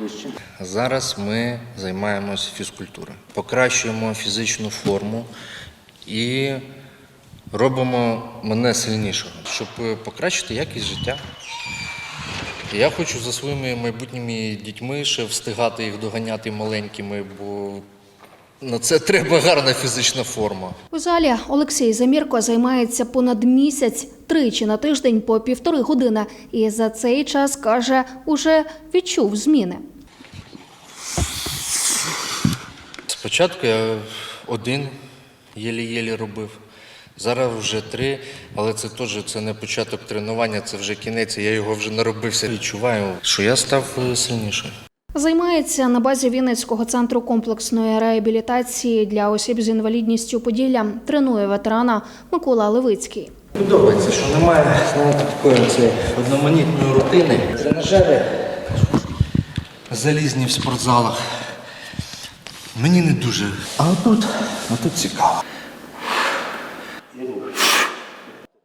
Вище. Зараз ми займаємося фізкультурою, покращуємо фізичну форму і робимо мене сильнішого, щоб покращити якість життя. Я хочу за своїми майбутніми дітьми ще встигати їх доганяти маленькими, бо на це треба гарна фізична форма. У залі Олексій Замірко займається понад місяць тричі на тиждень по півтори години. І за цей час каже, уже відчув зміни. Спочатку я один єлі-єлі робив. Зараз вже три, але це теж це не початок тренування, це вже кінець. Я його вже наробився. Відчуваю, що я став е, сильнішим. Займається на базі Вінницького центру комплексної реабілітації для осіб з інвалідністю Поділля. Тренує ветерана Микола Левицький. Подобається, що немає знаєте, такої цієї одноманітної рутини. Тренажери залізні в спортзалах. Мені не дуже. А тут, а тут цікаво.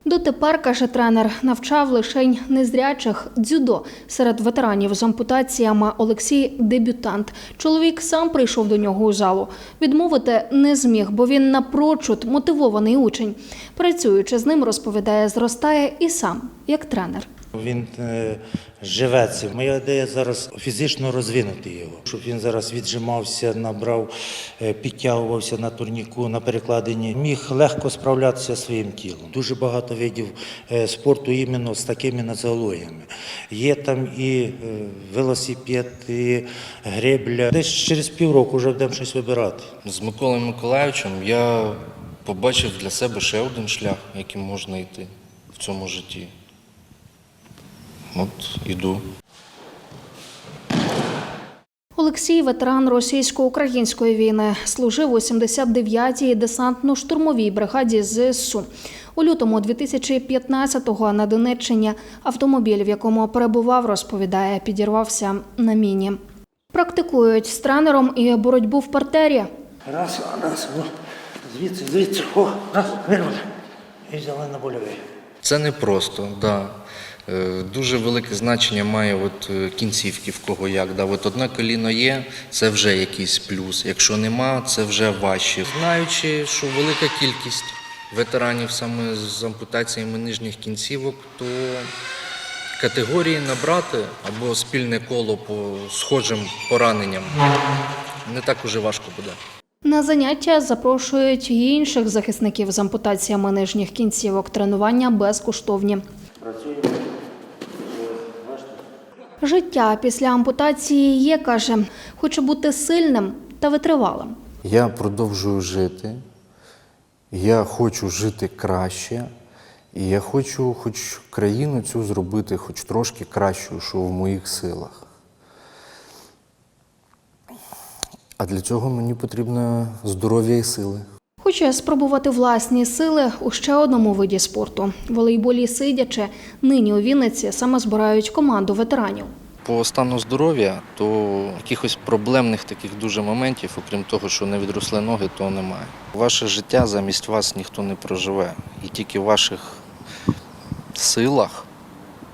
Дотепер, каже тренер, навчав лишень незрячих дзюдо. Серед ветеранів з ампутаціями Олексій дебютант. Чоловік сам прийшов до нього у залу. Відмовити не зміг, бо він напрочуд мотивований учень. Працюючи з ним, розповідає, зростає і сам, як тренер. Він е, живе цим. Моя ідея зараз фізично розвинути його, щоб він зараз віджимався, набрав, е, підтягувався на турніку, на перекладині. Міг легко справлятися своїм тілом. Дуже багато видів е, спорту іменно з такими нозологіями. Є там і велосипед, і гребля. Десь через півроку вже будемо щось вибирати. З Миколою Миколаївичем я побачив для себе ще один шлях, яким можна йти в цьому житті. От іду. Олексій ветеран російсько-української війни, служив у 79-й десантно-штурмовій бригаді ЗСУ. У лютому 2015-го на Донеччині автомобіль, в якому перебував, розповідає, підірвався на міні. Практикують з тренером і боротьбу в партері. Раз, раз, звідси, звідси, о, раз, вирвали. І взяли на больовий. Це не просто, да. Е, Дуже велике значення має от е, кінцівки, в кого як. Да. От одне коліно є, це вже якийсь плюс. Якщо нема, це вже важче. Знаючи, що велика кількість ветеранів саме з ампутаціями нижніх кінцівок, то категорії набрати або спільне коло по схожим пораненням не так уже важко буде. На заняття запрошують і інших захисників з ампутаціями нижніх кінцівок. Тренування безкоштовні. Життя після ампутації є, каже, хоче бути сильним та витривалим. Я продовжую жити, я хочу жити краще, і я хочу хоч країну цю зробити хоч трошки кращою, що в моїх силах. А для цього мені потрібно здоров'я і сили. Хоче спробувати власні сили у ще одному виді спорту волейболі сидячи. Нині у Вінниці саме збирають команду ветеранів. По стану здоров'я, то якихось проблемних таких дуже моментів, окрім того, що не відросли ноги, то немає. Ваше життя замість вас ніхто не проживе. І тільки в ваших силах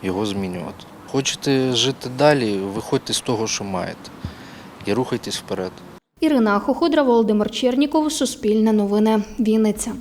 його змінювати. Хочете жити далі, виходьте з того, що маєте, і рухайтесь вперед. Ірина Хоходра, Володимир Черніков, Суспільне новини, Вінниця.